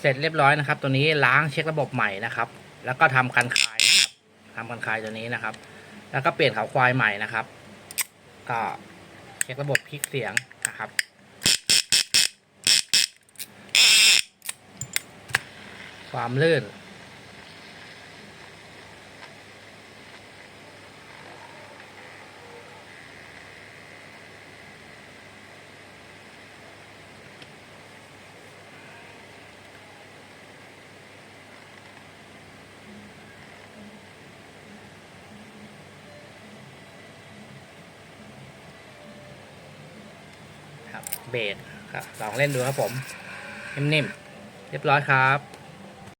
เสร็จเรียบร้อยนะครับ ตัวนี้ล้างเช็คระบบใหม่นะครับ แล้วก็ทำกันคายนะครับทำกันคายตัวนี้นะครับ แล้วก็เปลี่ยนเขาควายใหม่นะครับ ก็เช็คระบบคลิกเสียงนะครับความลื่น ครับเบสครับลองเล่นดูครับผมนิ่มๆเรียบร้อยครับ